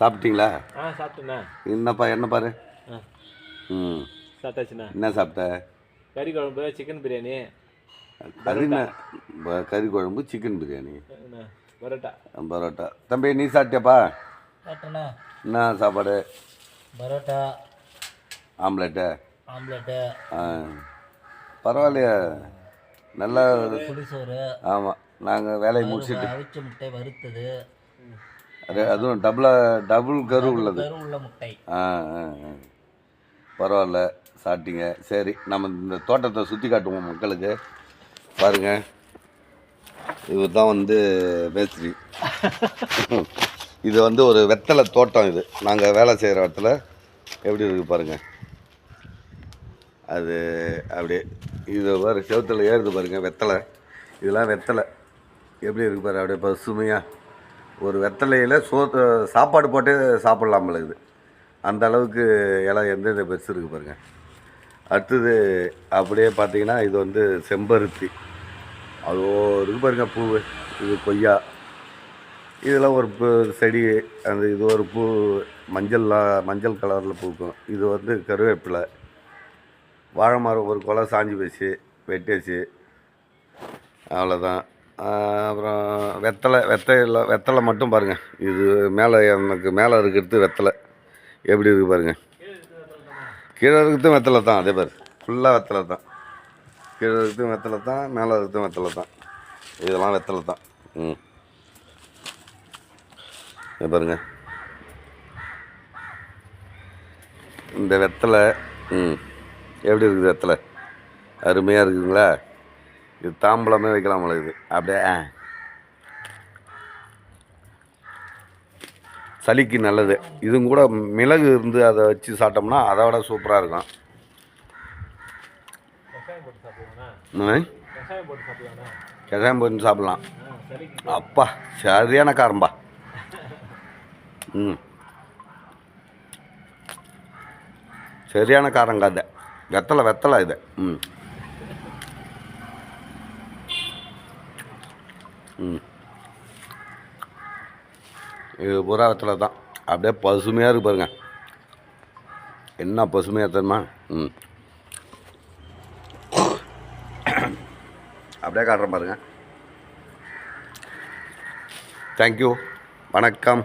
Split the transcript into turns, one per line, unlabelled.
சாப்பிட்டீங்களா?
ஆ சாப்பிட்டேண்ணா.
என்னப்பா என்ன பாரு? ம்.
சாப்பிட்டாச்சுண்ணா.
என்ன சாப்பிட்ட?
கறி குழம்பு சிக்கன் பிரியாணி.
கறி கறி குழம்பு சிக்கன் பிரியாணி.
பரோட்டா.
பரோட்டா. தம்பி நீ சாப்பிட்டியாப்பா?
சாப்பிட்டேண்ணா.
என்ன சாப்பாடு?
பரோட்டா.
ஆம்லெட்டு.
ஆம்லெட்டு.
ஆ. பரவாயில்லையே. நல்லா
புளிசோறு
ஆமாம் நாங்கள் வேலையை முடிச்சிட்டு.
அவிச்ச முட்டை வறுத்தது.
அதுவும் டபுளாக டபுள் கரு உள்ளது.
கரு உள்ள முட்டை.
ஆ ஆ ஆ. பரவாயில்ல சாப்பிட்டீங்க. சரி நம்ம இந்த தோட்டத்தை சுற்றி காட்டுவோம் மக்களுக்கு. பாருங்க. இவர் தான் வந்து மேஸ்திரி. இது வந்து ஒரு வெத்தலை தோட்டம் இது. நாங்கள் வேலை செய்கிற இடத்துல எப்படி இருக்குது பாருங்க. அது அப்படியே இது பாரு செவத்தில் ஏறுது பாருங்க வெத்தலை. இதெல்லாம் வெத்தலை. எப்படி இருக்கு பாரு அப்படியே பசுமையாக ஒரு வெத்தலையில் சோத்து சாப்பாடு போட்டு சாப்பிட்லாம் இருக்குது. அந்த அளவுக்கு இலை எந்தெந்த பெருசு இருக்குது பாருங்கள் அடுத்தது அப்படியே பார்த்தீங்கன்னா இது வந்து செம்பருத்தி. அது இருக்கு பாருங்க பூ இது கொய்யா. இதெல்லாம் ஒரு பூ செடி அந்த இது ஒரு பூ மஞ்சள்லாம் மஞ்சள் கலரில் பூக்கும். இது வந்து கருவேப்பிலை. வாழை மரம் ஒரு குலை சாஞ்சி போச்சு வெட்டியாச்சு. அவ்வளோதான் அப்புறம் வெத்தலை வெத்தையில் வெத்தலை மட்டும் பாருங்கள் இது மேலே எனக்கு மேலே இருக்கிறது வெத்தலை. எப்படி இருக்குது பாருங்கள் கீழே இருக்கிறதும் வெத்தலை தான் அதே பாரு. ஃபுல்லாக வெத்தலை தான். கீழே இருக்கிறதும் வெத்தலை தான் மேலே இருக்கிறதும் வெத்தலை தான். இதெல்லாம் வெத்தலை தான். ம். பாருங்க. இந்த வெத்தலை ம். எப்படி இருக்குது வெத்தலை? அருமையாக இருக்குதுங்களா இது தாம்பழமே வைக்கலாம் இது அப்படியே ஆ. சளிக்கு நல்லது. இதுவும் கூட மிளகு இருந்து அதை வச்சு சாப்பிட்டோம்னா அதை விட சூப்பராக இருக்கும்.
கஷாயம் போட்டு
சாப்பிட்லாம். அப்பா சரியான காரம்பா. ம். சரியான காரங்க அது. வெத்தலை வெத்தலை இது. ம். இது பூரா வெத்தலை தான். அப்படியே பசுமையாக இருக்கு பாருங்க. என்ன பசுமையாக தெரியுமா? ம். அப்படியே காட்டுறேன் பாருங்க. தேங்க்யூ வணக்கம்.